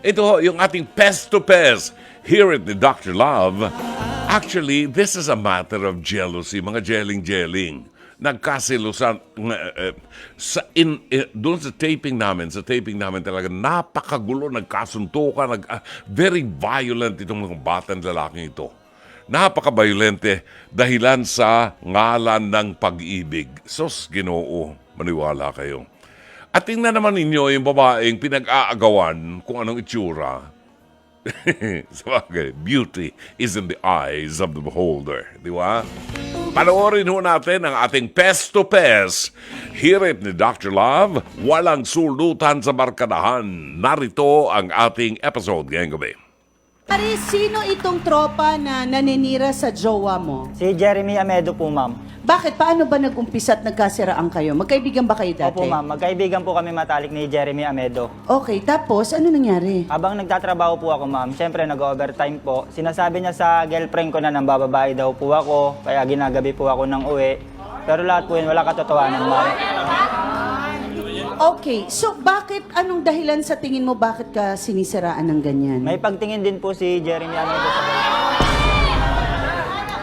Ito yung ating pest to pest here at the Dr. Love. Actually, this is a matter of jealousy, mga jelling-jelling. Nagkasilusan uh, uh, sa in uh, doon sa taping namin, sa taping namin talaga napakagulo, nagkasuntukan, nag ah, very violent itong mga batang lalaking ito. Napaka-violente dahilan sa ngalan ng pag-ibig. Sos, Ginoo, maniwala kayo. At tingnan naman ninyo yung babaeng pinag-aagawan kung anong itsura. Sabagay, beauty is in the eyes of the beholder. Di ba? Panoorin ho natin ang ating Pest to Pest. Hirit ni Dr. Love, walang sulutan sa barkadahan. Narito ang ating episode ngayong gabi. Pare, sino itong tropa na naninira sa jowa mo? Si Jeremy Amedo po, ma'am. Bakit? Paano ba nag-umpisa at nagkasiraan kayo? Magkaibigan ba kayo dati? Opo, ma'am. Magkaibigan po kami matalik ni Jeremy Amedo. Okay, tapos ano nangyari? Habang nagtatrabaho po ako, ma'am, syempre nag-overtime po. Sinasabi niya sa girlfriend ko na nang bababae daw po ako, kaya ginagabi po ako ng uwi. Pero lahat po yun, wala katotohanan, ma'am. Okay, so bakit, anong dahilan sa tingin mo bakit ka sinisiraan ng ganyan? May pagtingin din po si Jeremy sa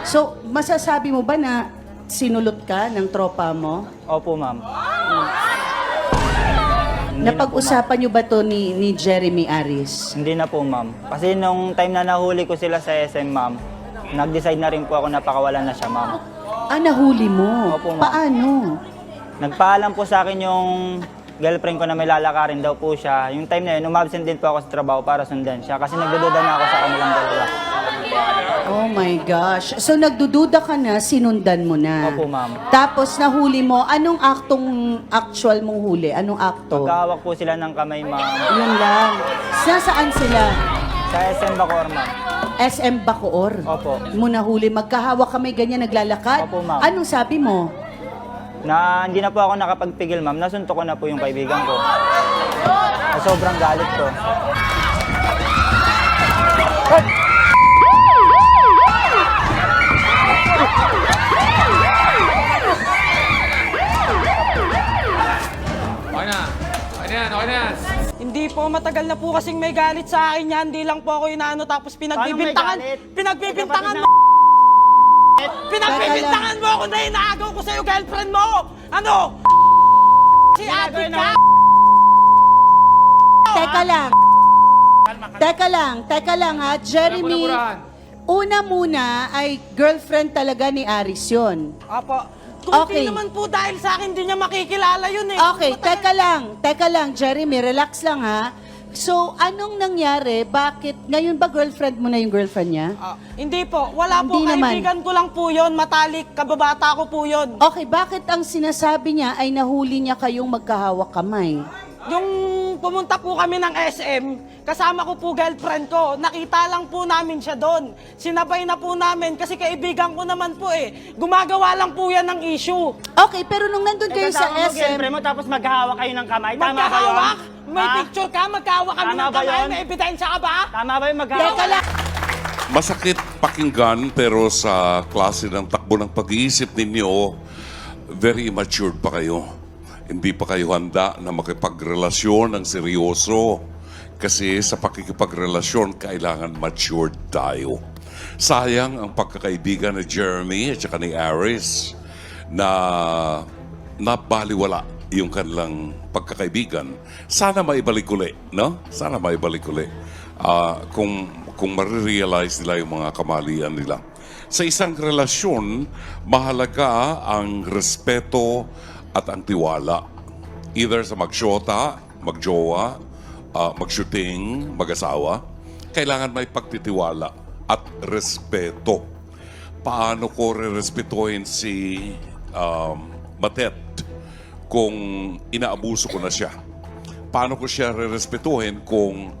So, masasabi mo ba na sinulot ka ng tropa mo? Opo, ma'am. Napag-usapan niyo ba to ni, ni Jeremy Aris? Hindi na po, ma'am. Kasi nung time na nahuli ko sila sa SM, ma'am, nag-decide na rin po ako na pakawalan na siya, ma'am. Ah, nahuli mo? Opo, ma'am. Paano? Nagpaalam po sa akin yung girlfriend ko na may lalakarin daw po siya. Yung time na yun, umabsent din po ako sa trabaho para sundan siya kasi nagdududa na ako sa kanilang dalawa. Oh my gosh. So nagdududa ka na, sinundan mo na. Opo, ma'am. Tapos nahuli mo, anong aktong actual mong huli? Anong akto? Magkahawak po sila ng kamay, ma'am. Yun lang. Nasaan sila? Sa SM Bacor, ma'am. SM Bacoor? Opo. Mo nahuli, magkahawak kami ganyan naglalakad? Opo, ma'am. Anong sabi mo? Na hindi na po ako nakapagpigil, ma'am. Nasuntok ko na po yung kaibigan ko. Na sobrang galit ko. Okay na. Okay na yan, okay na yan. Hindi po, matagal na po kasing may galit sa akin yan. Hindi lang po ako inaano tapos pinagbibintangan. Galit? Pinagbibintangan Hindi mo. Pinagbibintangan mo ako na inaagaw ko sa'yo, girlfriend mo. Ano? Si ate ka. Teka lang. Teka lang, teka lang ha. Jeremy, una muna ay girlfriend talaga ni Aris yun. Apo. Kung Okay. naman po dahil sa akin, hindi niya makikilala yun eh. Okay, teka lang, teka lang, Jeremy, relax lang ha. So, anong nangyari? Bakit? Ngayon ba girlfriend mo na yung girlfriend niya? Ah, hindi po. Wala po. Hindi naman. Kaibigan ko lang po yun. Matalik. Kababata ko po yun. Okay, bakit ang sinasabi niya ay nahuli niya kayong magkahawak kamay? Yung pumunta po kami ng SM, kasama ko po girlfriend ko. Nakita lang po namin siya doon. Sinabay na po namin kasi kaibigan ko naman po eh. Gumagawa lang po yan ng issue. Okay, pero nung nandun kayo sa Kasama mo SM, girlfriend mo tapos maghahawak kayo ng kamay. Tama ba yun? Magkahawak? May Ha? picture ka? Magkahawak kami Tama ng ba kamay? yun? May ebidensya ka ba? Tama ba yung maghahawak? teka lang, Masakit pakinggan pero sa klase ng takbo ng pag-iisip ninyo, very immature pa kayo. Hindi pa kayo handa na makipagrelasyon ng seryoso. Kasi sa pakikipagrelasyon, kailangan matured tayo. Sayang ang pagkakaibigan ni Jeremy at saka ni Aris na napaliwala yung kanilang pagkakaibigan. Sana maibalik uli, no? Sana maibalik uli. Ah, kung kung marirealize nila yung mga kamalian nila. Sa isang relasyon, mahalaga ang respeto at ang tiwala. Either sa magsyota, magjowa, ah, magshooting, mag-asawa, kailangan may pagtitiwala at respeto. Paano ko re-respetuhin si um, Matet kung inaabuso ko na siya? Paano ko siya re-respetuhin kung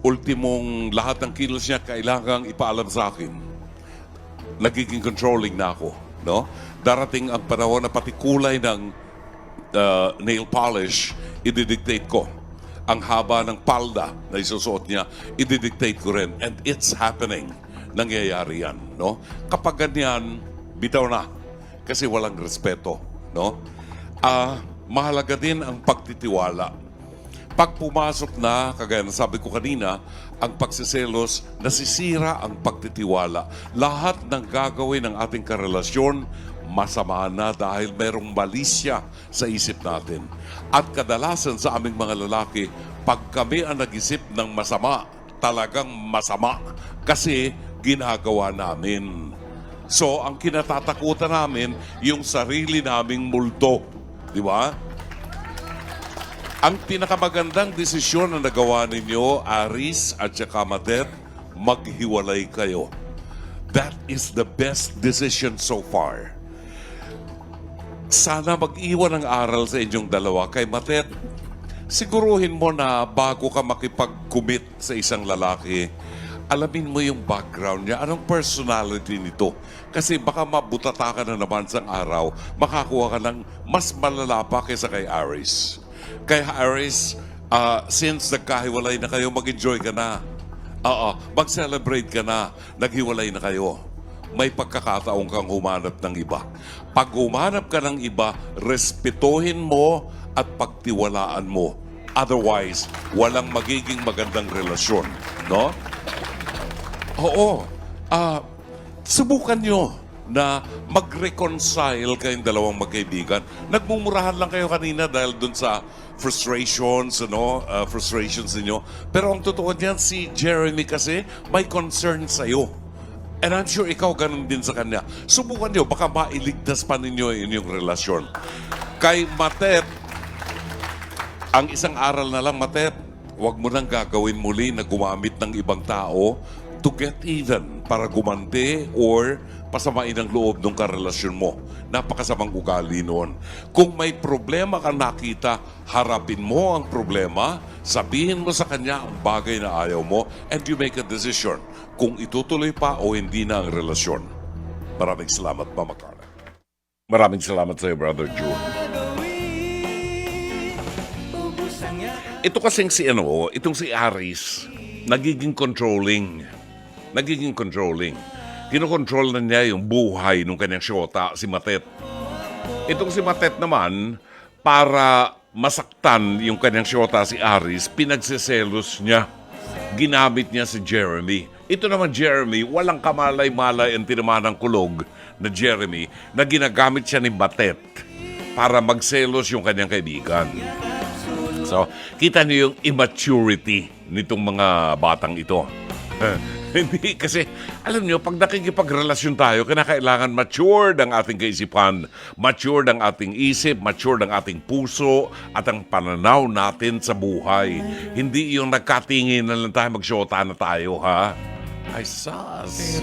ultimong lahat ng kilos niya kailangang ipaalam sa akin? Nagiging controlling na ako, no? Darating ang panahon na pati kulay ng uh, nail polish, ididictate ko. Ang haba ng palda na isusuot niya, ididictate ko rin. And it's happening. Nangyayari yan, no? Kapag ganyan, bitaw na. Kasi walang respeto, no? Ah, mahalaga din ang pagtitiwala. Pag pumasok na, kagaya ng sabi ko kanina, ang pagsiselos, nasisira ang pagtitiwala. Lahat ng gagawin ng ating karelasyon, masama na dahil merong malisya sa isip natin. At kadalasan sa aming mga lalaki, pag kami ang nag-isip ng masama, talagang masama kasi ginagawa namin. So, ang kinatatakutan namin, yung sarili naming multo. Di ba? Ang pinakamagandang desisyon na nagawa ninyo, Aris at saka Matet, maghiwalay kayo. That is the best decision so far. Sana mag-iwan ng aral sa inyong dalawa. Kay Matet, siguruhin mo na bago ka makipag-commit sa isang lalaki, alamin mo yung background niya, anong personality nito. Kasi baka mabutata ka na naman sa araw, makakuha ka ng mas malala pa kaysa kay Aris. Kay Aris, ah, since nagkahiwalay na kayo, mag-enjoy ka na. Oo, mag-celebrate ka na. Naghiwalay na kayo. May pagkakataon kang humanap ng iba. Pag humanap ka ng iba, respetuhin mo at pagtiwalaan mo. Otherwise, walang magiging magandang relasyon. No? Oo. Ah, subukan nyo na mag-reconcile kayong dalawang magkaibigan. Nagmumurahan lang kayo kanina dahil dun sa frustrations, ano, ah, frustrations ninyo. Pero ang totoo niyan, si Jeremy kasi may concern sa'yo. And I'm sure ikaw ganun din sa kanya. Subukan nyo, baka mailigtas pa ninyo inyong relasyon. Kay Matet, ang isang aral na lang, Matet, huwag mo nang gagawin muli na gumamit ng ibang tao to get even para gumanti or pasamain ang loob ng karelasyon mo. Napakasamang ugali noon. Kung may problema ka nakita, harapin mo ang problema, sabihin mo sa kanya ang bagay na ayaw mo, and you make a decision kung itutuloy pa o hindi na ang relasyon. Maraming salamat, Mama Carla. Maraming salamat sa iyo, Brother June. Ito kasing si ano, itong si Aris, nagiging controlling. Nagiging controlling. Kinokontrol na niya yung buhay ng kanyang syota, si Matet. Itong si Matet naman, para masaktan yung kanyang syota si Aris, pinagsiselos niya. Ginamit niya si Jeremy. Ito naman Jeremy, walang kamalay-malay ang tinamaan ng kulog na Jeremy na ginagamit siya ni Matet para magselos yung kanyang kaibigan. So, kita niyo yung immaturity nitong mga batang ito. Hindi, kasi alam niyo, pag nakikipagrelasyon tayo, kinakailangan matured ang ating kaisipan, matured ang ating isip, matured ang ating puso, at ang pananaw natin sa buhay. Hindi yung nagkatingin na lang tayo, magsyota na tayo, ha? Ay, sas.